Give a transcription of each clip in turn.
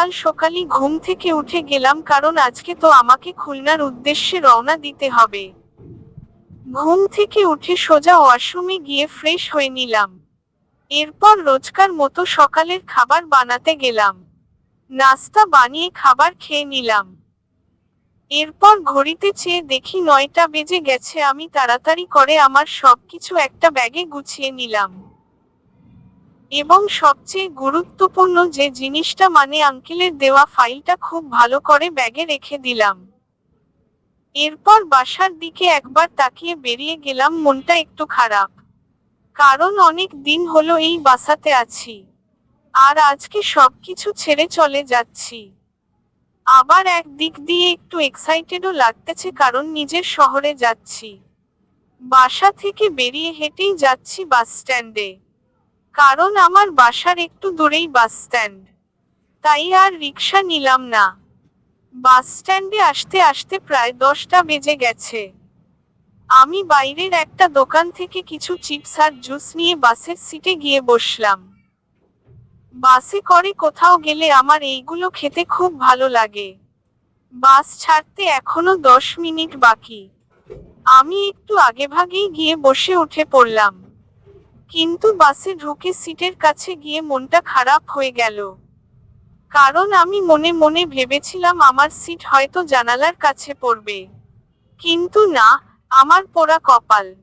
সকাল সকালই ঘুম থেকে উঠে গেলাম কারণ আজকে তো আমাকে খুলনার উদ্দেশ্যে রওনা দিতে হবে। ঘুম থেকে উঠে সোজা ওয়াশরুমে গিয়ে ফ্রেশ হয়ে নিলাম। এরপর রোজকার মতো সকালের খাবার বানাতে গেলাম। নাস্তা বানিয়ে খাবার খেয়ে নিলাম। এরপর ঘড়িতে চেয়ে দেখি নয়টা বেজে গেছে, আমি তাড়াতাড়ি করে আমার সবকিছু একটা ব্যাগে গুছিয়ে নিলাম। এবং সবচেয়ে গুরুত্বপূর্ণ যে জিনিসটা মানে আঙ্কেলের দেওয়া ফাইলটা খুব ভালো করে ব্যাগে রেখে দিলাম। এরপর বাসার দিকে একবার তাকিয়ে বেরিয়ে গেলাম, মনটা একটু খারাপ। কারণ অনেক দিন হলো এই বাসাতে আছি। আর আজকে সবকিছু ছেড়ে চলে যাচ্ছি। আবার এক দিক দিয়ে একটু এক্সাইটেডও লাগতেছে কারণ নিজের শহরে যাচ্ছি। বাসা থেকে বেরিয়ে হেঁটেই যাচ্ছি বাস স্ট্যান্ডে। কারণ আমার বাসার একটু দূরেই বাস স্ট্যান্ড। তাই আর রিক্সা নিলাম না। বাস স্ট্যান্ডে আসতে আসতে প্রায় দশটা বেজে গেছে। আমি বাইরের একটা দোকান থেকে কিছু চিপস আর জুস নিয়ে বাসের সিটে গিয়ে বসলাম। বাসে করে কোথাও গেলে আমার এইগুলো খেতে খুব ভালো লাগে। বাস ছাড়তে এখনও দশ মিনিট বাকি। আমি একটু আগেভাগেই গিয়ে বসে উঠে পড়লাম। কিন্তু বাসে ঢুকে সিটের কাছে গিয়ে মনটা খারাপ হয়ে গেল। কারণ আমি মনে মনে ভেবেছিলাম আমার সিট হয়তো জানালার কাছে পড়বে। কিন্তু না, আমার পোড়া কপাল।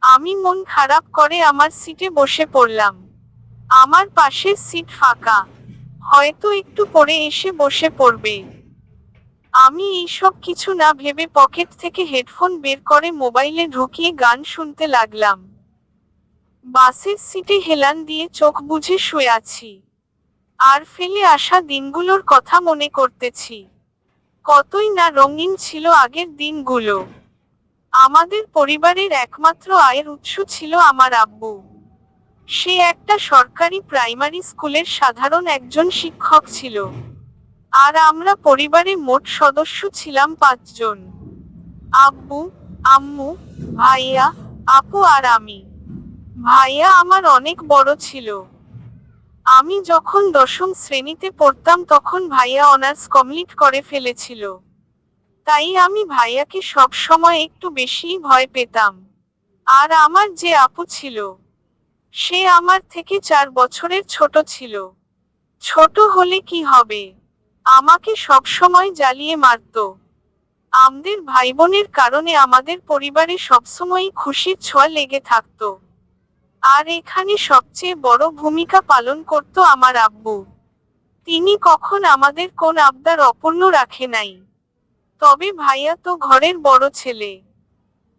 আমি মন খারাপ করে আমার সিটে বসে পড়লাম। আমার পাশের সিট ফাঁকা। হয়তো একটু পরে এসে বসে পড়বে। আমি এইসব কিছু না ভেবে পকেট থেকে হেডফোন বের করে মোবাইলে ঢুকিয়ে গান শুনতে লাগলাম। বাসের সিটে হেলান দিয়ে চোখ বুঝে শুয়ে আছি। আর ফেলে আসা দিনগুলোর কথা মনে করতেছি। কতই না রঙিন ছিল আগের দিনগুলো। আমাদের পরিবারের একমাত্র আয়ের উৎস ছিল আমার আব্বু। সে একটা সরকারি প্রাইমারি স্কুলের সাধারণ একজন শিক্ষক ছিল। আর আমরা পরিবারে মোট সদস্য ছিলাম পাঁচজন। আব্বু, আম্মু, ভাইয়া, আপু আর আমি। ভাইয়া আমার অনেক বড় ছিল। আমি যখন দশম শ্রেণীতে পড়তাম তখন ভাইয়া অনার্স কমপ্লিট করে ফেলেছিল। তাই আমি ভাইয়াকে সব সময় একটু বেশিই ভয় পেতাম। আর আমার যে আপু ছিল, সে আমার থেকে চার বছরের ছোট ছিল। ছোট হলে কি হবে? আমাকে সব সময় জ্বালিয়ে মারত। আমাদের ভাই বোনের কারণে আমাদের পরিবারে সবসময়ই খুশির ছোঁয়া লেগে থাকতো। আর এখানে সবচেয়ে বড় ভূমিকা পালন করত আমার আব্বু। তিনি কখন আমাদের কোন আবদার অপূর্ণ রাখে নাই। তবে ভাইয়া তো ঘরের বড় ছেলে।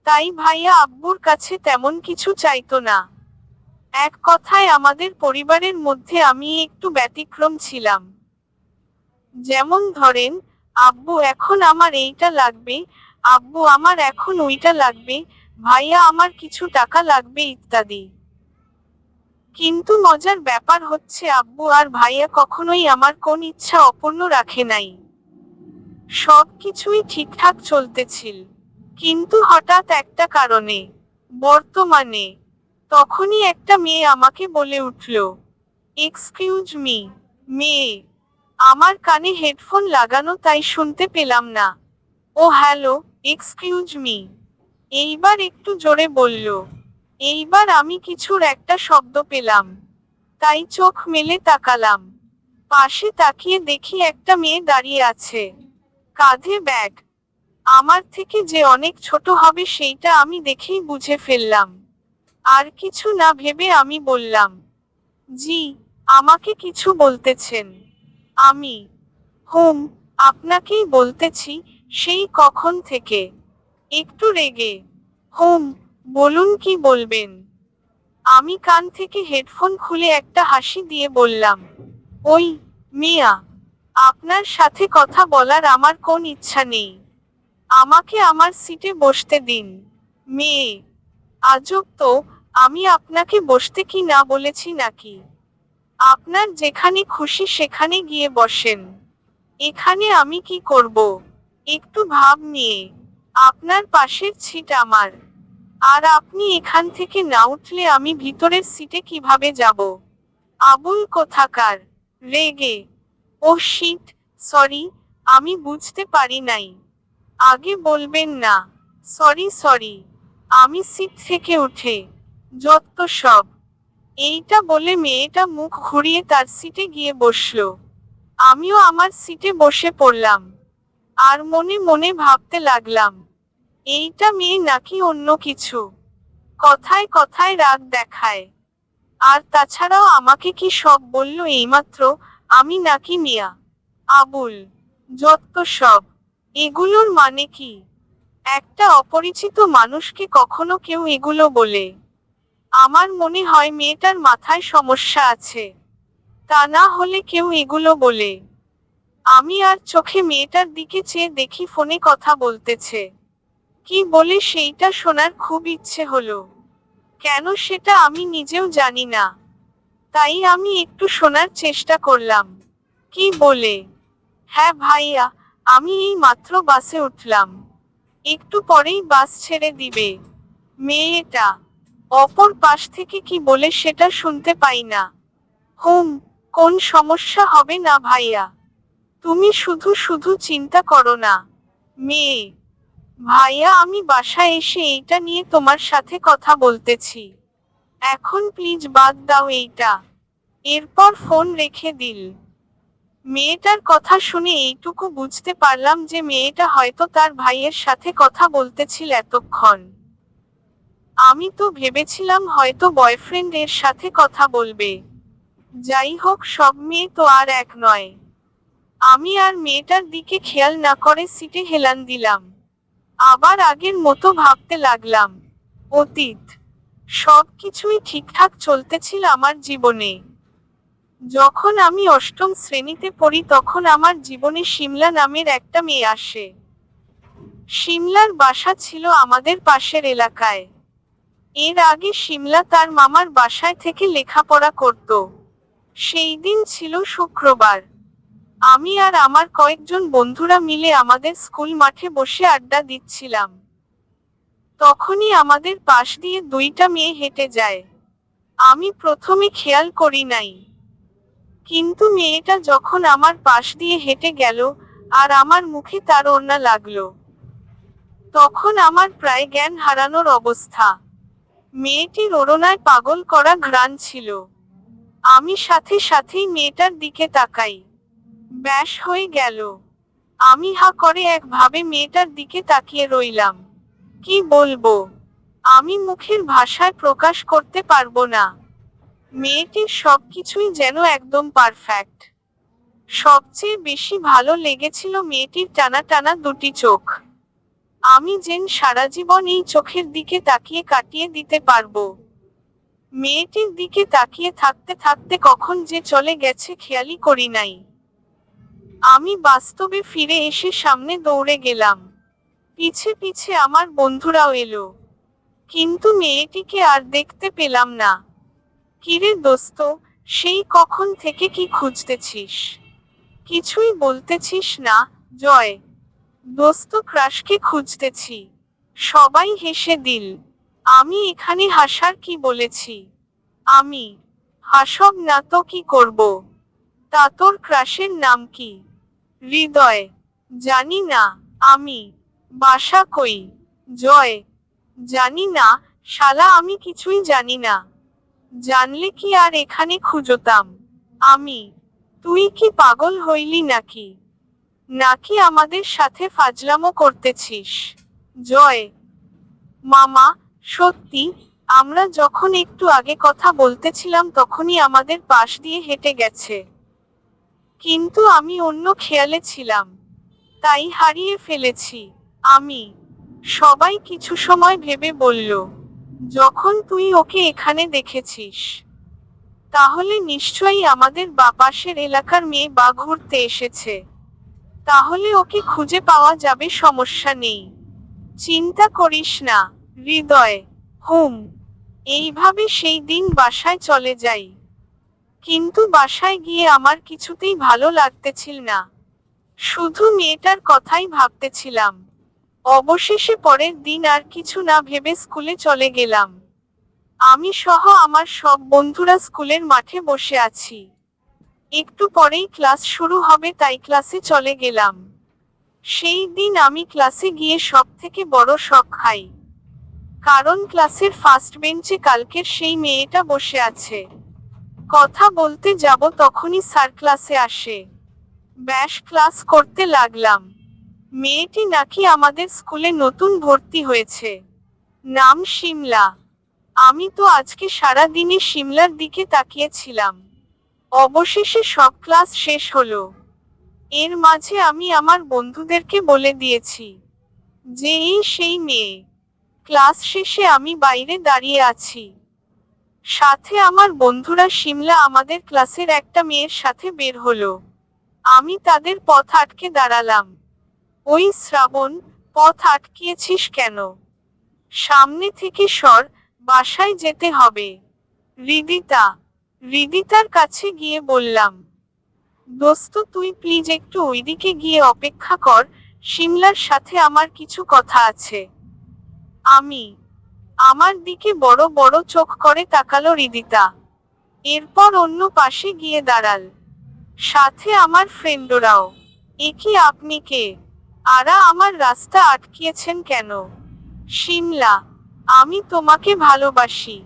তাই ভাইয়া আব্বুর কাছে তেমন কিছু চাইতো না। এক কথায় আমাদের পরিবারের মধ্যে আমি একটু ব্যতিক্রম ছিলাম। যেমন ধরেন, আব্বু এখন আমার এইটা লাগবে, আব্বু আমার এখন ওইটা লাগবে, ভাইয়া আমার কিছু টাকা লাগবে ইত্যাদি। কিন্তু মজার ব্যাপার হচ্ছে আব্বু আর ভাইয়া কখনোই আমার কোন ইচ্ছা অপূর্ণ রাখে নাই। সব কিছুই ঠিকঠাক চলতেছিল। কিন্তু হঠাৎ একটা কারণে, বর্তমানে, তখনই একটা মেয়ে আমাকে বলে উঠল এক্সকিউজ মি মেয়ে, আমার কানে হেডফোন লাগানো তাই শুনতে পেলাম না। ও, হ্যালো এক্সকিউজ মি এইবার একটু জোরে বলল এইবার আমি কিছুর একটা শব্দ পেলাম। তাই চোখ মেলে তাকালাম। পাশে তাকিয়ে দেখি একটা মেয়ে দাঁড়িয়ে আছে। কাঁধে ব্যাগ। আমার থেকে যে অনেক ছোট হবে সেইটা আমি দেখেই বুঝে ফেললাম। আর কিছু না ভেবে আমি বললাম, জি, আমাকে কিছু বলতেছেন। আমি, হুম, আপনাকেই বলতেছি সেই কখন থেকে। একটু রেগে, হুম বলুন কি বলবেন? আমি কান থেকে হেডফোন খুলে একটা হাসি দিয়ে বললাম, ওই, মিয়া, আপনার সাথে কথা বলার আমার কোন ইচ্ছা নেই। আমাকে আমার সিটে বসতে দিন। মেয়ে, আজব তো, আমি আপনাকে বসতে কি না বলেছি নাকি? আপনার যেখানে খুশি সেখানে গিয়ে বসেন। এখানে আমি কি করব? একটু ভাব নিয়ে। আপনার পাশের ছিট আমার। আর আপনি এখান থেকে না উঠলে আমি ভিতরের সিটে কীভাবে যাব? আবুল কোথাকার? রেগে। ও শিট সরি আমি বুঝতে পারি নাই। আগে বলবেন না সরি সরি আমি সিট থেকে উঠে, যত সব। এইটা বলে মেয়েটা মুখ ঘুরিয়ে তার সিটে গিয়ে বসল। আমিও আমার সিটে বসে পড়লাম। আর মনে মনে ভাবতে লাগলাম এইটা মেয়ে নাকি অন্য কিছু? কথায় কথায় রাগ দেখায়। আর তাছাড়াও আমাকে কি সব বলল এইমাত্র? আমি নাকি মিয়া। আবুল, যত সব। এগুলোর মানে কি? একটা অপরিচিত মানুষকে কখনো কেউ এগুলো বলে। আমার মনে হয় মেয়েটার মাথায় সমস্যা আছে। তা না হলে কেউ এগুলো বলে। আমি আর চোখে মেয়েটার দিকে চেয়ে দেখি ফোনে কথা বলতেছে। কি বলে সেইটা শোনার খুব ইচ্ছে হলো। কেন সেটা আমি নিজেও জানি না। তাই আমি একটু শোনার চেষ্টা করলাম। কি বলে? হ্যাঁ ভাইয়া, আমি এই মাত্র বাসে উঠলাম। একটু পরেই বাস ছেড়ে দিবে। মেয়েটা, অপর পাশ থেকে কি বলে সেটা শুনতে পাই না। হুম, কোন সমস্যা হবে না ভাইয়া। তুমি শুধু শুধু চিন্তা করো না। মেয়ে ভাইয়া, আমি বাসায় এসে এইটা নিয়ে তোমার সাথে কথা বলতেছি। এখন প্লিজ বাদ দাও এইটা। এরপর ফোন রেখে দিল। মেয়েটার কথা শুনে এইটুকু বুঝতে পারলাম যে মেয়েটা হয়তো তার ভাইয়ের সাথে কথা বলতেছিল এতক্ষণ। আমি তো ভেবেছিলাম হয়তো বয়ফ্রেন্ড এর সাথে কথা বলবে। যাই হোক, সব মেয়ে তো আর এক নয়। আমি আর মেয়েটার দিকে খেয়াল না করে সিটে হেলান দিলাম। আবার আগের মতো ভাবতে লাগলাম, অতীত সব কিছুই ঠিকঠাক চলতেছিল আমার জীবনে। যখন আমি অষ্টম শ্রেণীতে পড়ি, তখন আমার জীবনে শিমলা নামের একটা মেয়ে আসে। শিমলার বাসা ছিল আমাদের পাশের এলাকায়। এর আগে শিমলা তার মামার বাসায় থেকে লেখাপড়া করত। সেই দিন ছিল শুক্রবার। আমি আর আমার কয়েকজন বন্ধুরা মিলে আমাদের স্কুল মাঠে বসে আড্ডা দিচ্ছিলাম। তখনই আমাদের পাশ দিয়ে দুইটা মেয়ে হেঁটে যায়। আমি প্রথমে খেয়াল করি নাই। কিন্তু মেয়েটা যখন আমার পাশ দিয়ে হেঁটে গেল আর আমার মুখে তার ওড়না লাগল, তখন আমার প্রায় জ্ঞান হারানোর অবস্থা। মেয়েটির ওড়নায় পাগল করা ঘ্রাণ ছিল। আমি সাথে সাথেই মেয়েটার দিকে তাকাই। ব্যাস হয়ে গেল। আমি হা করে একভাবে মেয়েটার দিকে তাকিয়ে রইলাম। কি বলব? আমি মুখের ভাষায় প্রকাশ করতে পারব না। মেয়েটির সবকিছুই যেন একদম পারফেক্ট সবচেয়ে বেশি ভালো লেগেছিল মেয়েটির টানা টানা দুটি চোখ। আমি যেন সারা জীবন এই চোখের দিকে তাকিয়ে কাটিয়ে দিতে পারব। মেয়েটির দিকে তাকিয়ে থাকতে থাকতে কখন যে চলে গেছে খেয়ালই করি নাই। আমি বাস্তবে ফিরে এসে সামনে দৌড়ে গেলাম। পিছে পিছে আমার বন্ধুরাও এলো। কিন্তু মেয়েটিকে আর দেখতে পেলাম না। কিরে দোস্ত, সেই কখন থেকে কি খুঁজতেছিস? কিছুই বলতেছিস না, জয়। দোস্ত ক্রাশকে খুঁজতেছি। সবাই হেসে দিল, আমি এখানে হাসার কি বলেছি? আমি, হাসব না তো কি করব? তা তোর ক্রাশের নাম কি? হৃদয়, জানি না আমি, বাসা কই? জয়, জানি না, শালা আমি কিছুই জানি না। জানলে কি আর এখানে খুঁজতাম? আমি, তুই কি পাগল হইলি নাকি? নাকি আমাদের সাথে ফাজলামো করতেছিস? জয়। মামা, সত্যি, আমরা যখন একটু আগে কথা বলতেছিলাম তখনই আমাদের পাশ দিয়ে হেঁটে গেছে। কিন্তু আমি অন্য খেয়ালে ছিলাম। তাই হারিয়ে ফেলেছি। আমি সবাই কিছু সময় ভেবে বলল, যখন তুই ওকে এখানে দেখেছিস, তাহলে নিশ্চয়ই আমাদের বাপাসের এলাকার মেয়ে বা ঘুরতে এসেছে। তাহলে ওকে খুঁজে পাওয়া যাবে, সমস্যা নেই। চিন্তা করিস না, হৃদয়, হুম, এইভাবে সেই দিন বাসায় চলে যাই। কিন্তু বাসায় গিয়ে আমার কিছুতেই ভালো লাগতেছিল না। শুধু মেয়েটার কথাই ভাবতেছিলাম। অবশেষে পরের দিন আর কিছু না ভেবে স্কুলে চলে গেলাম। আমি সহ আমার সব বন্ধুরা স্কুলের মাঠে বসে আছি। একটু পরেই ক্লাস শুরু হবে তাই ক্লাসে চলে গেলাম। সেই দিন আমি ক্লাসে গিয়ে সব থেকে বড় শখ খাই। কারণ ক্লাসের ফার্স্ট বেঞ্চে কালকের সেই মেয়েটা বসে আছে। কথা বলতে যাব তখনই স্যার ক্লাসে আসে। ব্যাস ক্লাস করতে লাগলাম। মেয়েটি নাকি আমাদের স্কুলে নতুন ভর্তি হয়েছে। নাম শিমলা। আমি তো আজকে সারা দিনে শিমলার দিকে তাকিয়েছিলাম। অবশেষে সব ক্লাস শেষ হলো। এর মাঝে আমি আমার বন্ধুদেরকে বলে দিয়েছি যে, এই সেই মেয়ে। ক্লাস শেষে আমি বাইরে দাঁড়িয়ে আছি। সাথে আমার বন্ধুরা শিমলা আমাদের ক্লাসের একটা মেয়ের সাথে বের হলো। আমি তাদের পথ আটকে দাঁড়ালাম। ওই শ্রাবণ, পথ আটকিয়েছিস কেন? সামনে থেকে সর, বাসায় যেতে হবে। রিদিতা, রিদিতার কাছে গিয়ে বললাম, দোস্ত, তুই প্লিজ একটু ওইদিকে গিয়ে অপেক্ষা কর, শিমলার সাথে আমার কিছু কথা আছে। আমি আমার দিকে বড় বড় চোখ করে তাকালো রিদিতা। এরপর অন্য পাশে গিয়ে দাঁড়াল। সাথে আমার ফ্রেন্ডরাও। এ কি আপনি কে? আরা আমার রাস্তা আটকিয়েছেন কেন? শিমলা, আমি তোমাকে ভালোবাসি।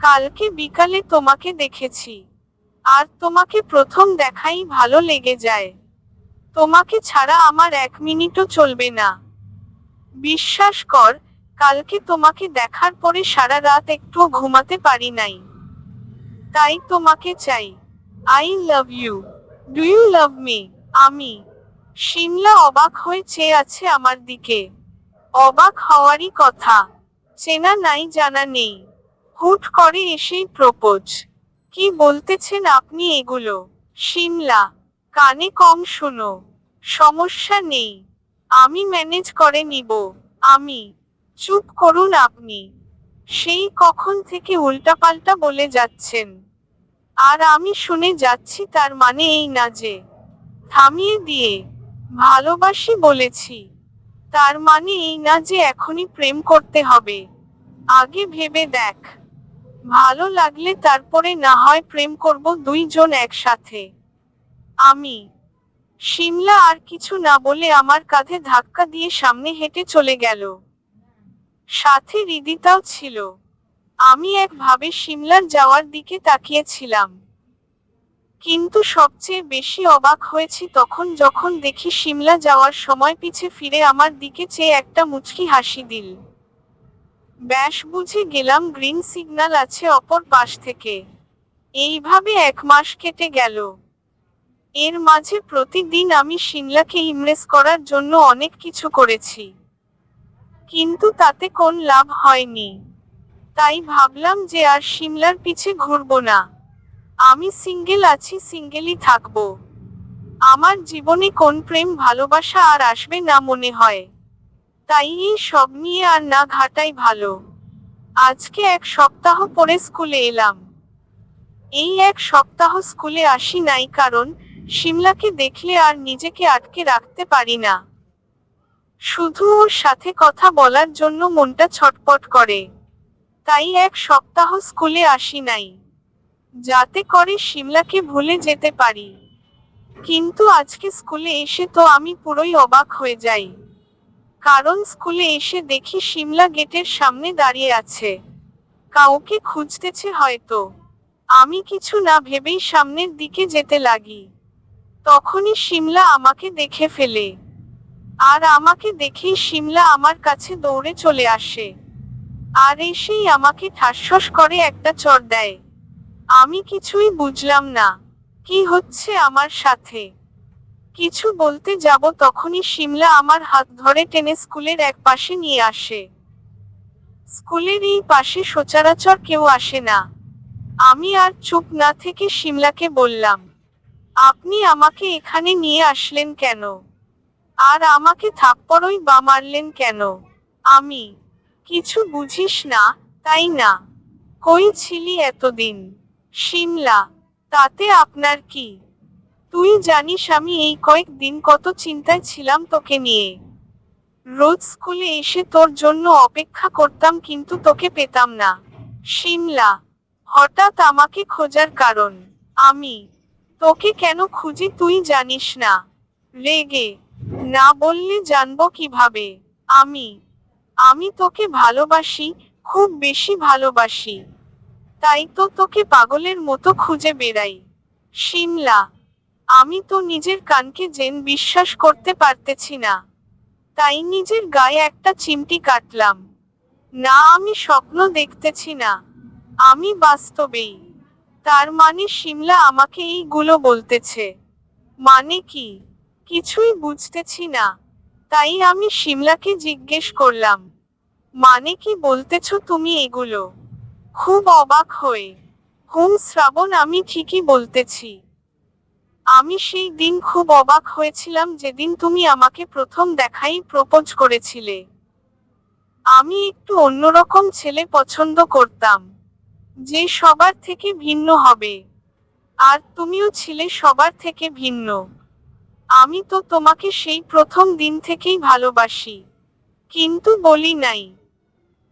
কালকে বিকালে তোমাকে দেখেছি। আর তোমাকে প্রথম দেখাই ভালো লেগে যায়। তোমাকে ছাড়া আমার এক মিনিটও চলবে না। বিশ্বাস কর কালকে তোমাকে দেখার পরে সারা রাত একটুও ঘুমাতে পারি নাই। তাই তোমাকে চাই। I love you do you love me আমি। শিমলা অবাক হয়ে চেয়ে আছে আমার দিকে। অবাক হওয়ারই কথা। চেনা নাই, জানা নেই। হুট করে এসেই প্রপোজ। কি বলতেছেন আপনি এগুলো? শিমলা, কানে কম শোনো। সমস্যা নেই। আমি ম্যানেজ করে নিব। আমি। চুপ করুন আপনি। সেই কখন থেকে উল্টাপাল্টা বলে যাচ্ছেন। আর আমি শুনে যাচ্ছি তার মানে এই না যে, থামিয়ে দিয়ে ভালোবাসি বলেছি, তার মানে এই না যে এখনই প্রেম করতে হবে। আগে ভেবে দেখ, ভালো লাগলে তারপরে না হয় প্রেম করব দুইজন একসাথে। আমি, শিমলা আর কিছু না বলে আমার কাঁধে ধাক্কা দিয়ে সামনে হেঁটে চলে গেল। সাথে হৃদিতাও ছিল। আমি একভাবে সিমলার যাওয়ার দিকে তাকিয়েছিলাম। কিন্তু সবচেয়ে বেশি অবাক হয়েছি তখন যখন দেখি সিমলা যাওয়ার সময় পিছে ফিরে আমার দিকে চেয়ে একটা মুচকি হাসি দিল। ব্যাস বুঝে গেলাম গ্রিন সিগন্যাল আছে অপর পাশ থেকে। এইভাবে এক মাস কেটে গেল। এর মাঝে প্রতিদিন আমি সিমলাকে ইমপ্রেস করার জন্য অনেক কিছু করেছি। কিন্তু তাতে কোন লাভ হয়নি। তাই ভাবলাম যে আর সিমলার পিছে ঘুরবো না। আমি সিঙ্গেল আছি, সিঙ্গেলই থাকব। আমার জীবনে কোন প্রেম ভালোবাসা আর আসবে না মনে হয়। তাই এই সব নিয়ে আর না ঘাটাই ভালো। আজকে এক সপ্তাহ পরে স্কুলে এলাম। এই এক সপ্তাহ স্কুলে আসি নাই কারণ শিমলাকে দেখলে আর নিজেকে আটকে রাখতে পারি না। শুধু ওর সাথে কথা বলার জন্য মনটা ছটপট করে। তাই এক সপ্তাহ স্কুলে আসি নাই। যাতে করে শিমলাকে ভুলে যেতে পারি। কিন্তু আজকে স্কুলে এসে তো আমি পুরোই অবাক হয়ে যাই। কারণ স্কুলে এসে দেখি শিমলা গেটের সামনে দাঁড়িয়ে আছে। কাউকে খুঁজতেছে হয়তো। আমি কিছু না ভেবেই সামনের দিকে যেতে লাগি। তখনই শিমলা আমাকে দেখে ফেলে। আর আমাকে দেখেই শিমলা আমার কাছে দৌড়ে চলে আসে। আর এসেই আমাকে ঠাসস করে একটা চর দেয়। আমি কিছুই বুঝলাম না, কি হচ্ছে আমার সাথে? কিছু বলতে যাব তখনই শিমলা আমার হাত ধরে টেনে স্কুলের এক পাশে নিয়ে আসে। স্কুলের এই পাশে সচরাচর কেউ আসে না। আমি আর চুপ না থেকে শিমলাকে বললাম, আপনি আমাকে এখানে নিয়ে আসলেন কেন? আর আমাকে থাপ্পড়ই বা মারলেন কেন? আমি? কিছু বুঝিস না, তাই না? কই ছিলি এতদিন? শিমলা, তাতে আপনার কি? তুই জানিস আমি এই কয়েক দিন কত চিন্তায় ছিলাম তোকে নিয়ে। রোজ স্কুলে এসে তোর জন্য অপেক্ষা করতাম কিন্তু তোকে পেতাম না। শিমলা, হঠাৎ আমাকে খোঁজার কারণ। আমি? তোকে কেন খুঁজি তুই জানিস না। রেগে না বললে জানব কীভাবে? আমি আমি তোকে ভালোবাসি, খুব বেশি ভালোবাসি। তাই তো তোকে পাগলের মতো খুঁজে বেড়াই। শিমলা, আমি তো নিজের কানকে জেন বিশ্বাস করতে পারতেছি না। তাই নিজের গায়ে একটা চিমটি কাটলাম। না, আমি স্বপ্ন দেখতেছি না। আমি বাস্তবেই। তার মানে শিমলা আমাকে এইগুলো বলতেছে। মানে কি? কিছুই বুঝতেছি না। তাই আমি শিমলাকে জিজ্ঞেস করলাম মানে কি বলতেছ তুমি এগুলো? খুব অবাক হয়ে হুম, শ্রাবণ, আমি ঠিকই বলতেছি। আমি সেই দিন খুব অবাক হয়েছিলাম যেদিন তুমি আমাকে প্রথম দেখাই প্রপোজ করেছিলে। আমি একটু অন্যরকম ছেলে পছন্দ করতাম, যে সবার থেকে ভিন্ন হবে। আর তুমিও ছিলে সবার থেকে ভিন্ন। আমি তো তোমাকে সেই প্রথম দিন থেকেই ভালোবাসি। কিন্তু বলি নাই।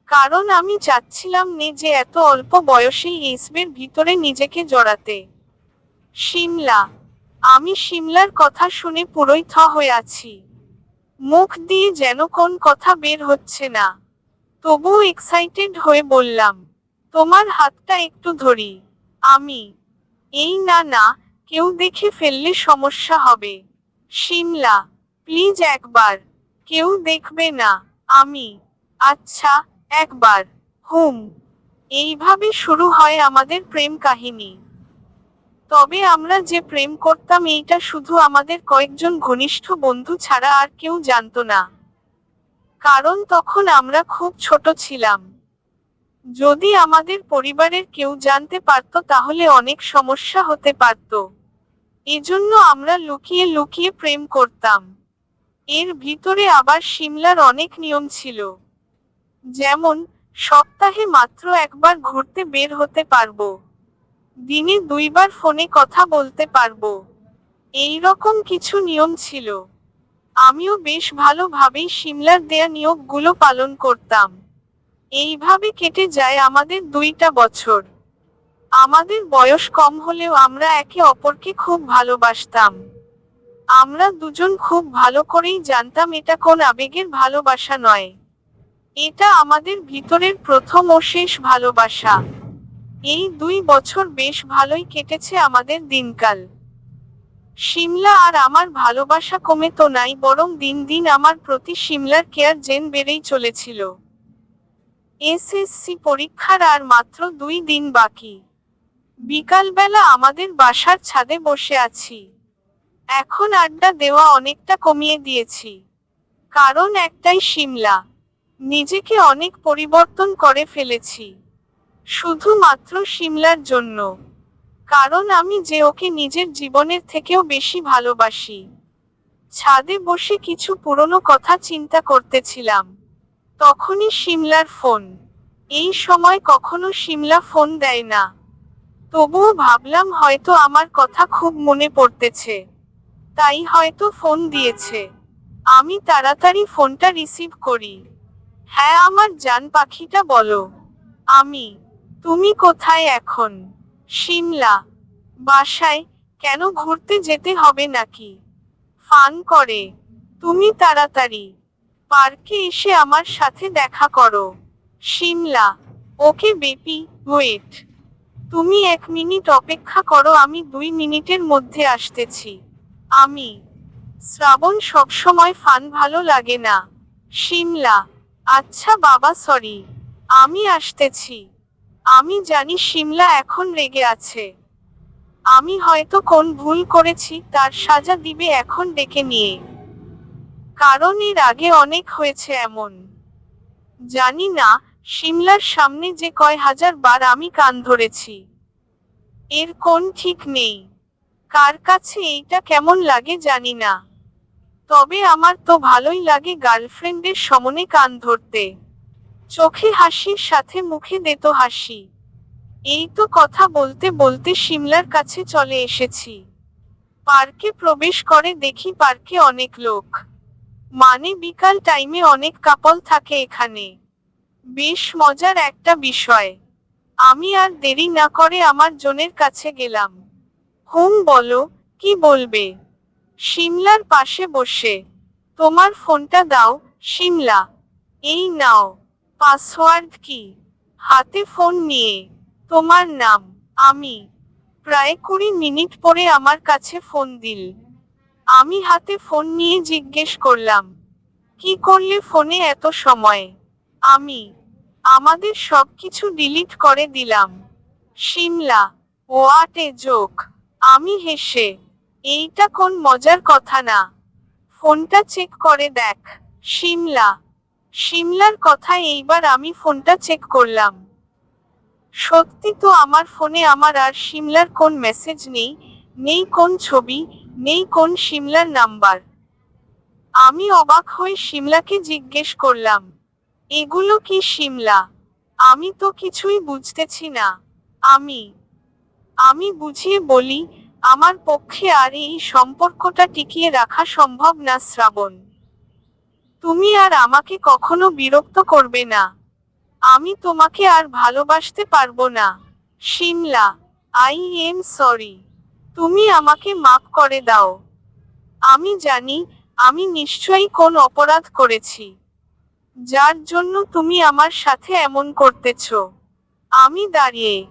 কারণ আমি চাচ্ছিলাম নে যে এত অল্প বয়সেই এসবের ভিতরে নিজেকে জড়াতে। শিমলা। আমি শিমলার কথা শুনে পুরোই থ হয়ে আছি। মুখ দিয়ে যেন কোন কথা বের হচ্ছে না। তবুও এক্সাইটেড হয়ে বললাম, তোমার হাতটা একটু ধরি। আমি। এই না না। কেউ দেখে ফেললে সমস্যা হবে। শিমলা প্লিজ একবার। কেউ দেখবে না, আমি। আচ্ছা একবার। হুম। এইভাবে শুরু হয় আমাদের প্রেম কাহিনী। তবে আমরা যে প্রেম করতাম, এইটা শুধু আমাদের কয়েকজন ঘনিষ্ঠ বন্ধু ছাড়া আর কেউ জানতো না। কারণ তখন আমরা খুব ছোট ছিলাম। যদি আমাদের পরিবারের কেউ জানতে পারত, তাহলে অনেক সমস্যা হতে পারত। এজন্য আমরা লুকিয়ে লুকিয়ে প্রেম করতাম। এর ভিতরে আবার সিমলার অনেক নিয়ম ছিল। যেমন, সপ্তাহে মাত্র একবার ঘুরতে বের হতে পারব। দিনে দুইবার ফোনে কথা বলতে পারব। এই রকম কিছু নিয়ম ছিল। আমিও বেশ ভালোভাবেই সিমলার দেয়া নিয়োগগুলো পালন করতাম। এইভাবে কেটে যায় আমাদের দুইটা বছর। আমাদের বয়স কম হলেও আমরা একে অপরকে খুব ভালোবাসতাম। আমরা দুজন খুব ভালো করেই জানতাম এটা কোন আবেগের ভালোবাসা নয়। এটা আমাদের ভিতরের প্রথম ও শেষ ভালোবাসা। এই দুই বছর বেশ ভালোই কেটেছে আমাদের দিনকাল। শিমলা আর আমার ভালোবাসা কমে তো নাই, বরং দিন দিন আমার প্রতি শিমলার কেয়ার জেন বেড়েই চলেছিল। এসএসসি পরীক্ষার আর মাত্র দুই দিন বাকি। বিকালবেলা আমাদের বাসার ছাদে বসে আছি। এখন আড্ডা দেওয়া অনেকটা কমিয়ে দিয়েছি। কারণ একটাই শিমলা নিজেকে অনেক পরিবর্তন করে ফেলেছি। শুধুমাত্র শিমলার জন্য। কারণ আমি যে ওকে নিজের জীবনের থেকেও বেশি ভালোবাসি। ছাদে বসে কিছু পুরনো কথা চিন্তা করতেছিলাম। তখনই শিমলার ফোন। এই সময় কখনো শিমলা ফোন দেয় না। তবুও ভাবলাম হয়তো আমার কথা খুব মনে পড়তেছে। তাই হয়তো ফোন দিয়েছে। আমি তাড়াতাড়ি ফোনটা রিসিভ করি। হ্যাঁ আমার জান পাখিটা বলো। আমি, তুমি কোথায় এখন? শিমলা বাসায় কেন ঘুরতে যেতে হবে নাকি? ফান করে, তুমি তাড়াতাড়ি, পার্কে এসে আমার সাথে দেখা করো। শিমলা ওকে বেপি ওয়েট তুমি এক মিনিট অপেক্ষা করো, আমি দুই মিনিটের মধ্যে আসতেছি। আমি। শ্রাবণ সবসময় ফান ভালো লাগে না। শিমলা। আচ্ছা বাবা সরি আমি আসতেছি। আমি জানি শিমলা এখন রেগে আছে। আমি হয়তো কোন ভুল করেছি, তার সাজা দিবে এখন ডেকে নিয়ে। কারণ এর আগে অনেক হয়েছে এমন। জানি না শিমলার সামনে যে কয় হাজার বার আমি কান ধরেছি। এর কোন ঠিক নেই? কার কাছে এইটা কেমন লাগে জানি না। তবে আমার তো ভালোই লাগে গার্লফ্রেন্ডের সমনে কান ধরতে। চোখে হাসির সাথে মুখে দেত হাসি। এই তো কথা বলতে বলতে সিমলার কাছে চলে এসেছি। পার্কে প্রবেশ করে দেখি পার্কে অনেক লোক। মানে বিকাল টাইমে অনেক কাপল থাকে এখানে। বেশ মজার একটা বিষয়। আমি আর দেরি না করে আমার জনের কাছে গেলাম। হুম, বলো, কি বলবে? সিমলার পাশে বসে। তোমার ফোনটা দাও সিমলা এই নাও। পাসওয়ার্ড কি? হাতে ফোন নিয়ে। তোমার নাম, আমি। প্রায় কুড়ি মিনিট পরে আমার কাছে ফোন দিল। আমি হাতে ফোন নিয়ে জিজ্ঞেস করলাম, কি করলে ফোনে এত সময়? আমি আমাদের সবকিছু ডিলিট করে দিলাম। শিমলা হোয়াট এ জোক, আমি হেসে, এইটা কোন মজার কথা না। ফোনটা চেক করে দেখ, শিমলা, শিমলার কথা এইবার আমি ফোনটা চেক করলাম। সত্যি তো আমার ফোনে আমার আর শিমলার কোন মেসেজ নেই নেই কোন ছবি, নেই কোন শিমলার নাম্বার আমি অবাক হয়ে শিমলাকে জিজ্ঞেস করলাম এগুলো কি শিমলা আমি তো কিছুই বুঝতেছি না। আমি আমি বুঝিয়ে বলি, আমার পক্ষে আর এই সম্পর্কটা টিকিয়ে রাখা সম্ভব না, শ্রাবণ। তুমি আর আমাকে কখনো বিরক্ত করবে না। আমি তোমাকে আর ভালোবাসতে পারব না। Shimla I am sorry. তুমি আমাকে মাফ করে দাও। আমি জানি, আমি নিশ্চয়ই কোন অপরাধ করেছি। যার জন্য তুমি আমার সাথে এমন করতেছ। আমি দাঁড়িয়ে,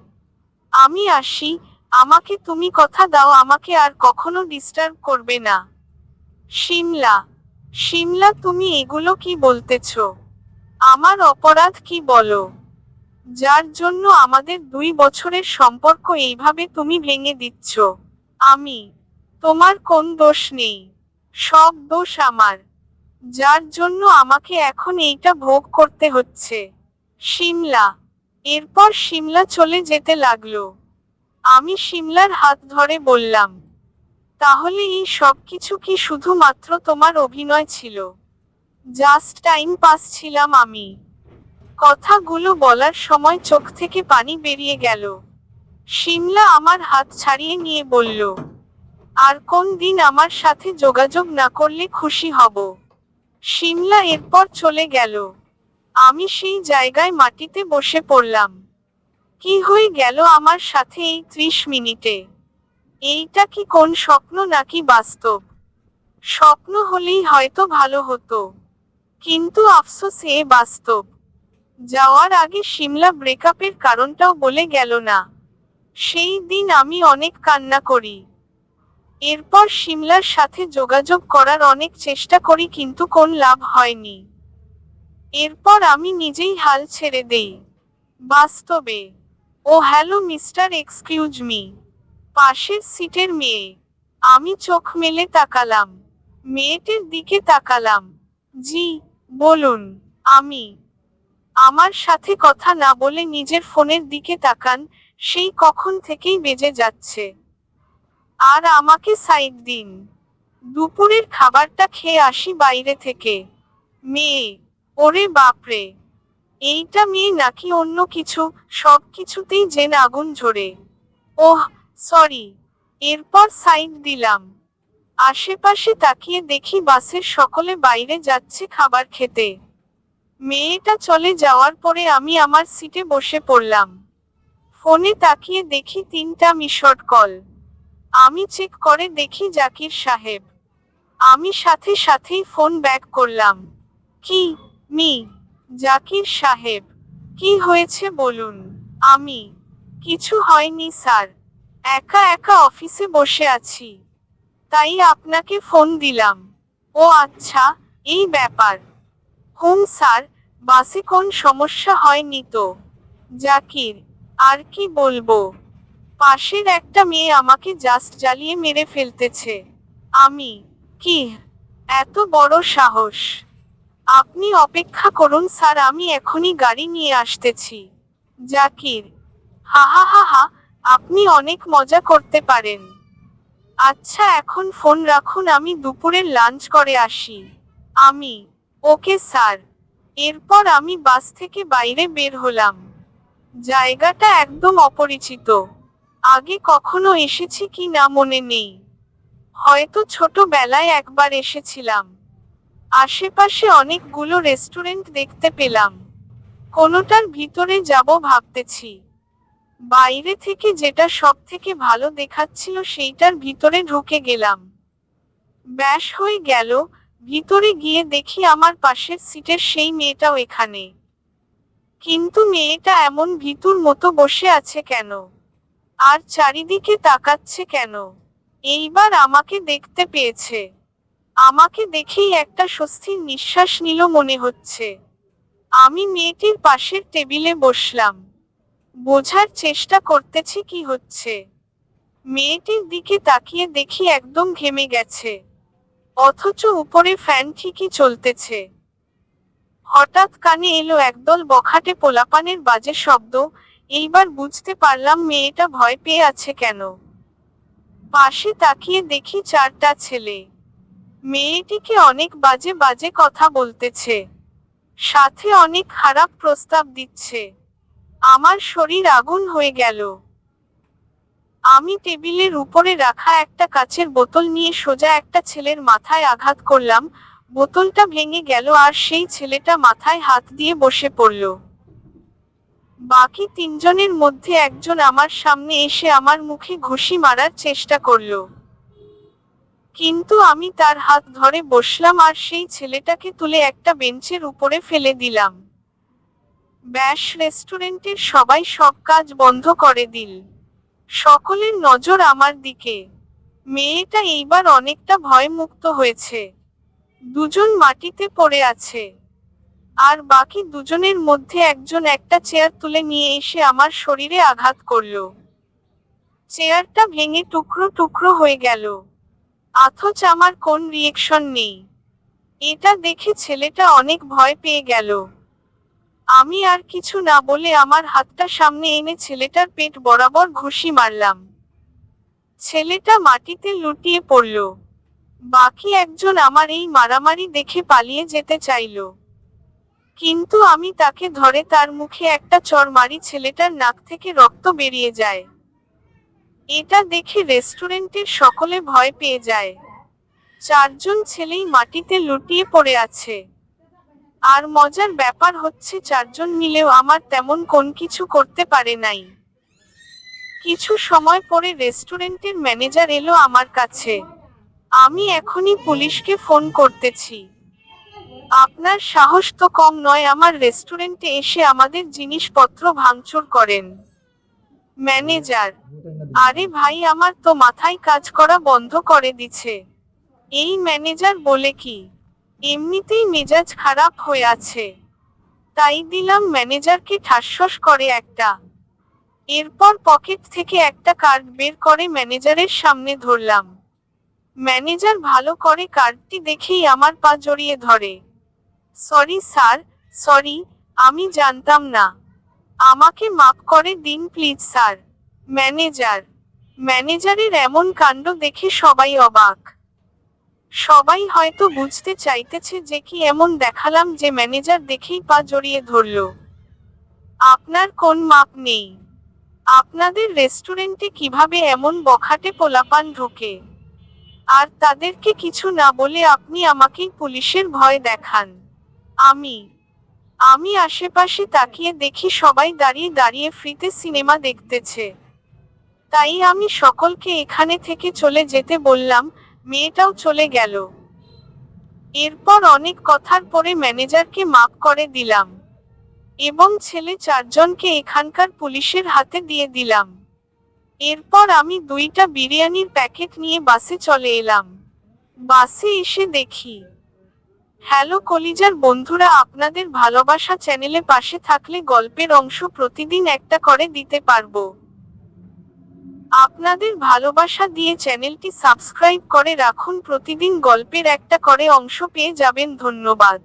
আমি আসি, আমাকে তুমি কথা দাও, আমাকে আর কখনো ডিস্টার্ব করবে না। শিমলা শিমলা, তুমি এগুলো কি বলতেছ? আমার অপরাধ কি বলো? যার জন্য আমাদের দুই বছরের সম্পর্ক এইভাবে তুমি ভেঙে দিচ্ছ। আমি, তোমার কোন দোষ নেই। সব দোষ আমার। যার জন্য আমাকে এখন এইটা ভোগ করতে হচ্ছে। শিমলা। এরপর শিমলা চলে যেতে লাগল। আমি শিমলার হাত ধরে বললাম, তাহলে এই সব কিছু কি শুধুমাত্র তোমার অভিনয় ছিল? জাস্ট টাইম পাস ছিলাম আমি। কথাগুলো বলার সময় চোখ থেকে পানি বেরিয়ে গেল। শিমলা আমার হাত ছাড়িয়ে নিয়ে বলল, আর কোন দিন আমার সাথে যোগাযোগ না করলে খুশি হব। শিমলা এরপর চলে গেল। আমি সেই জায়গায় মাটিতে বসে পড়লাম। কি হয়ে গেল আমার সাথে এই ত্রিশ মিনিটে? এইটা কি কোন স্বপ্ন নাকি বাস্তব? স্বপ্ন হলেই হয়তো ভালো হতো। কিন্তু আফসোস, এ বাস্তব। যাওয়ার আগে সিমলা ব্রেকআপের কারণটাও বলে গেল না। সেই দিন আমি অনেক কান্না করি। এরপর সিমলার সাথে যোগাযোগ করার অনেক চেষ্টা করি, কিন্তু কোন লাভ হয়নি। এরপর আমি নিজেই হাল ছেড়ে দেই। বাস্তবে, ও হ্যালো মিস্টার এক্সকিউজ মি, পাশের সিটের মেয়ে। আমি চোখ মেলে তাকালাম, মেয়েটির দিকে তাকালাম। জি, বলুন, আমি। আমার সাথে কথা না বলে নিজের ফোনের দিকে তাকান, সেই কখন থেকেই বেজে যাচ্ছে। আর আমাকে সাইড দিন। দুপুরের খাবারটা খেয়ে আসি বাইরে থেকে। মেয়ে, ওরে বাপরে! এইটা মেয়ে নাকি অন্য কিছু, সব কিছুতেই জেন আগুন ঝরে। ওহ, সরি, এরপর সাইড দিলাম। আশেপাশে তাকিয়ে দেখি বাসের সকলে বাইরে যাচ্ছে খাবার খেতে। মেয়েটা চলে যাওয়ার পরে আমি আমার সিটে বসে পড়লাম। ফোনে তাকিয়ে দেখি তিনটা মিশড কল। আমি চেক করে দেখি জাকির সাহেব। আমি সাথে সাথেই ফোন ব্যাক করলাম। কি, মি, জাকির সাহেব, কি হয়েছে বলুন? আমি, কিছু হয়নি স্যার, একা একা অফিসে বসে আছি। তাই আপনাকে ফোন দিলাম। ও আচ্ছা এই ব্যাপার। হুম স্যার, বাসে কোন সমস্যা হয়নি তো? জাকির, আর কি বলব? পাশের একটা মেয়ে আমাকে জাস্ট জ্বালিয়ে মেরে ফেলতেছে। আমি, কি? এত বড় সাহস। আপনি অপেক্ষা করুন স্যার, আমি এখনই গাড়ি নিয়ে আসতেছি। জাকির, হা হা হা হা, আপনি অনেক মজা করতে পারেন। আচ্ছা এখন ফোন রাখুন, আমি দুপুরের লাঞ্চ করে আসি। আমি, ওকে স্যার। এরপর আমি বাস থেকে বাইরে বের হলাম। জায়গাটা একদম অপরিচিত। আগে কখনো এসেছি কি না মনে নেই। হয়তো ছোটবেলায় একবার এসেছিলাম। আশেপাশে অনেকগুলো রেস্টুরেন্ট দেখতে পেলাম। কোনোটার ভিতরে যাব ভাবতেছি। বাইরে থেকে যেটা সব থেকে ভালো দেখাচ্ছিল সেইটার ভিতরে ঢুকে গেলাম। ব্যাস হয়ে গেল, ভিতরে গিয়ে দেখি আমার পাশের সিটের সেই মেয়েটাও এখানে। কিন্তু মেয়েটা এমন ভিতুর মতো বসে আছে কেন? আর চারিদিকে তাকাচ্ছে কেন? এইবার আমাকে দেখতে পেয়েছে। আমাকে দেখেই একটা স্বস্তির নিঃশ্বাস নিল মনে হচ্ছে। আমি মেয়েটির পাশের টেবিলে বসলাম। বোঝার চেষ্টা করতেছি কি হচ্ছে। মেয়েটির দিকে তাকিয়ে দেখি একদম ঘেমে গেছে। অথচ উপরে ফ্যান ঠিকই চলতেছে। হঠাৎ কানে এলো একদল বখাটে পোলাপানের বাজে শব্দ। এইবার বুঝতে পারলাম মেয়েটা ভয় পেয়ে আছে কেন। পাশে তাকিয়ে দেখি চারটা ছেলে। মেয়েটিকে অনেক বাজে বাজে কথা বলতেছে। সাথে অনেক খারাপ প্রস্তাব দিচ্ছে। আমার শরীর আগুন হয়ে গেল। আমি টেবিলের উপরে রাখা একটা কাচের বোতল নিয়ে সোজা একটা ছেলের মাথায় আঘাত করলাম। বোতলটা ভেঙে গেল আর সেই ছেলেটা মাথায় হাত দিয়ে বসে পড়ল। বাকি তিনজনের মধ্যে একজন আমার সামনে এসে আমার মুখে ঘুষি মারার চেষ্টা করল। কিন্তু আমি তার হাত ধরে বসলাম আর সেই ছেলেটাকে তুলে একটা বেঞ্চের উপরে ফেলে দিলাম। ব্যাস, রেস্টুরেন্টের সবাই সব কাজ বন্ধ করে দিল। সকলের নজর আমার দিকে। মেয়েটা এইবার অনেকটা ভয়মুক্ত হয়েছে। দুজন মাটিতে পড়ে আছে। আর বাকি দুজনের মধ্যে একজন একটা চেয়ার তুলে নিয়ে এসে আমার শরীরে আঘাত করল। চেয়ারটা ভেঙে টুকরো টুকরো হয়ে গেল। অথচ আমার কোন রিয়েকশন নেই। এটা দেখে ছেলেটা অনেক ভয় পেয়ে গেল। আমি আর কিছু না বলে আমার হাতটা সামনে এনে ছেলেটার পেট বরাবর ঘুষি মারলাম। ছেলেটা মাটিতে লুটিয়ে পড়ল। বাকি একজন আমার এই মারামারি দেখে পালিয়ে যেতে চাইল। কিন্তু আমি তাকে ধরে তার মুখে একটা চর মারি ছেলেটার নাক থেকে রক্ত বেরিয়ে যায়। এটা দেখে রেস্টুরেন্টের সকলে ভয় পেয়ে যায়। চারজন ছেলেই মাটিতে লুটিয়ে পড়ে আছে। আর মজার ব্যাপার হচ্ছে চারজন মিলেও আমার তেমন কোন কিছু করতে পারে নাই। কিছু সময় পরে রেস্টুরেন্টের ম্যানেজার এলো আমার কাছে। আমি এখনই পুলিশকে ফোন করতেছি। আপনার সাহস তো কম নয়, আমার রেস্টুরেন্টে এসে আমাদের জিনিসপত্র ভাঙচুর করেন। ম্যানেজার আরে ভাই, আমার তো মাথায় কাজ করা বন্ধ করে দিছে এই ম্যানেজার বলে কি, এমনিতেই মেজাজ খারাপ হয়ে আছে। তাই দিলাম ম্যানেজারকে ঠাসস করে একটা। এরপর পকেট থেকে একটা কার্ড বের করে ম্যানেজারের সামনে ধরলাম। ম্যানেজার ভালো করে কার্ডটি দেখেই আমার পা জড়িয়ে ধরে। সরি স্যার সরি আমি জানতাম না। আমাকে মাফ করে দিন প্লিজ স্যার ম্যানেজার ম্যানেজারের এমন কাণ্ড দেখে সবাই অবাক। সবাই হয়তো বুঝতে চাইতেছে যে কি এমন দেখালাম যে ম্যানেজার দেখেই পা জড়িয়ে ধরল। আপনার কোন মাপ নেই? আপনাদের রেস্টুরেন্টে কীভাবে এমন বখাটে পোলাপান ঢোকে? আর তাদেরকে কিছু না বলে আপনি আমাকেই পুলিশের ভয় দেখান। আমি আমি আশেপাশে তাকিয়ে দেখি সবাই দাঁড়িয়ে দাঁড়িয়ে ফ্রিতে সিনেমা দেখতেছে। তাই আমি সকলকে এখানে থেকে চলে যেতে বললাম, মেয়েটাও চলে গেল। এরপর অনেক কথার পরে ম্যানেজারকে মাফ করে দিলাম এবং ছেলে চারজনকে এখানকার পুলিশের হাতে দিয়ে দিলাম। এরপর আমি দুইটা বিরিয়ানির প্যাকেট নিয়ে বাসে চলে এলাম। বাসে এসে দেখি হ্যালো কলিজার বন্ধুরা, আপনাদের ভালোবাসা চ্যানেলে পাশে থাকলে গল্পের অংশ প্রতিদিন একটা করে দিতে পারব। আপনাদের ভালোবাসা দিয়ে চ্যানেলটি সাবস্ক্রাইব করে রাখুন, প্রতিদিন গল্পের একটা করে অংশ পেয়ে যাবেন, ধন্যবাদ।